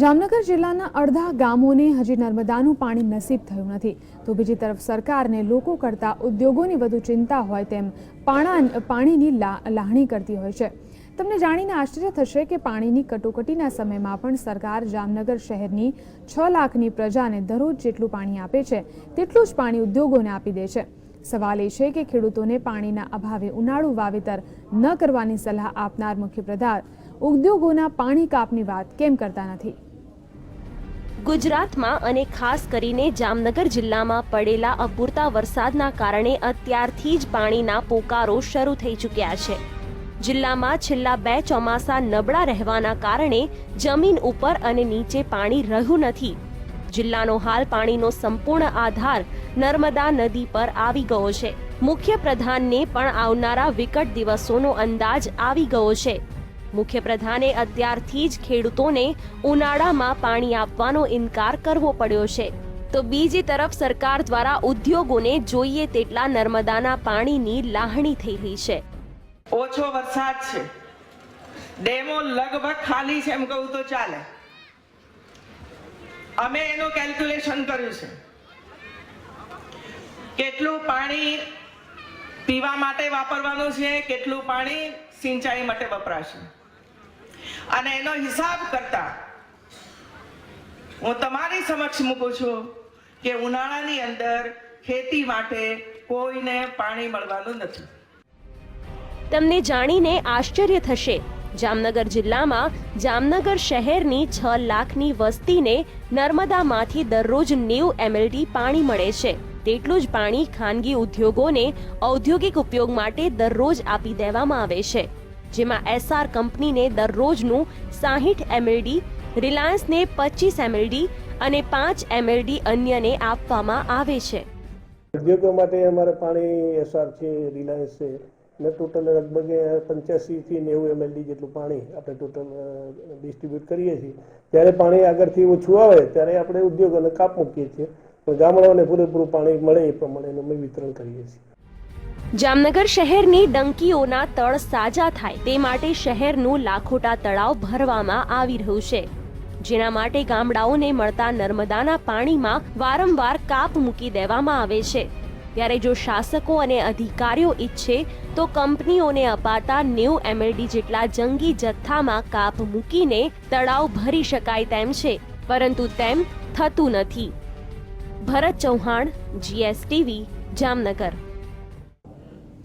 જામનગર જિલ્લાના અડધા ગામોને હજી નર્મદાનું પાણી નસીબ થયું નથી. તો બીજી તરફ સરકારને લોકો કરતાં ઉદ્યોગોની વધુ ચિંતા હોય તેમ પાણા પાણીની લાહણી કરતી હોય છે. તમને જાણીને આશ્ચર્ય થશે કે પાણીની કટોકટીના સમયમાં પણ સરકાર જામનગર શહેરની છ લાખની પ્રજાને દરરોજ જેટલું પાણી આપે છે, તેટલું જ પાણી ઉદ્યોગોને આપી દે છે. સવાલ એ છે કે ખેડૂતોને પાણીના અભાવે ઉનાળુ વાવેતર ન કરવાની સલાહ આપનાર મુખ્યપ્રધાન ઉદ્યોગોના પાણી કાપની વાત કેમ કરતા નથી? ગુજરાતમાં અને ખાસ કરીને જામનગર જિલ્લામાં પડેલા અપૂરતા વરસાદના કારણે અત્યારથી જ પાણીના પોકારો શરૂ થઈ ચૂક્યા છે. જિલ્લામાં છેલ્લા બે ચોમાસા નબળા રહેવાના કારણે જમીન ઉપર અને નીચે પાણી રહ્યું નથી. જિલ્લાનો હાલ પાણીનો સંપૂર્ણ આધાર નર્મદા નદી પર આવી ગયો છે. મુખ્ય પ્રધાનને પણ આવનારા વિકટ દિવસોનો અંદાજ આવી ગયો છે. મુખ્ય પ્રધાને અત્યારથી જ ખેડૂતોને ઉનાળામાં પાણી આપવાનો ઇનકાર કરવો પડ્યો છે. તો બીજી તરફ સરકાર દ્વારા ઉદ્યોગોને જોઈએ તેટલા નર્મદાના પાણીની લાહણી થઈ રહી છે. ઓછો વરસાદ છે. ડેમો લગભગ ખાલી છે એમ કહું તો ચાલે. અમે એનું કેલ્ક્યુલેશન કર્યું છે. કેટલું પાણી પીવા માટે વાપરવાનું છે, કેટલું પાણી સિંચાઈ માટે વપરાશે. અને એનો હિસાબ કરતા હું તમારી સમક્ષ મૂકું છું કે ઉનાળાની અંદર ખેતી માટે કોઈને પાણી મળવાનું નથી. તમને જાણીને આશ્ચર્ય થશે, જામનગર જિલ્લામાં જામનગર શહેરની છ લાખની વસ્તીને નર્મદામાંથી દરરોજ નેવું એમએલડી પાણી મળે છે. તેટલું જ પાણી ખાનગી ઉદ્યોગોને ઔદ્યોગિક ઉપયોગ માટે દરરોજ આપી દેવામાં આવે છે. જેમાં એસઆર કંપનીને દરરોજનું સાહીઠ એમએલડી રિલાયન્સને પચીસ એમએલડી અને પાંચ એમએલડી અન્યને આપવામાં આવે છે. ઉદ્યોગો માટે અમારે પાણી એસઆર છે, રિલાયન્સ છે, ને ટોટલ લગભગ પંચ્યાસીથી નેવું એમએલડી જેટલું પાણી આપણે ટોટલ ડિસ્ટ્રીબ્યુટ કરીએ છીએ. જ્યારે પાણી આગળથી ઓછું આવે, ત્યારે આપણે ઉદ્યોગોને કાપ મૂકીએ છીએ. ગામડાઓને પૂરેપૂરું પાણી મળે એ પ્રમાણે અમે વિતરણ કરીએ છીએ. જામનગર શહેરની ડંકીઓના તળ સાજા થાય તે માટે શહેરનું લાખોટા તળાવ ભરવામાં આવી રહ્યું છે. જેના માટે ગામડાઓને મળતા નર્મદાના પાણીમાં વારંવાર કાપ મૂકી દેવામાં આવે છે. ત્યારે જો શાસકો અને અધિકારીઓ ઈચ્છે તો કંપનીઓને અપાતા નેવ એમએલડી જેટલા જંગી જથ્થામાં કાપ મૂકીને તળાવ ભરી શકાય તેમ છે. પરંતુ તેમ થતું નથી. ભરત ચૌહાણ જીએસટીવી જામનગર.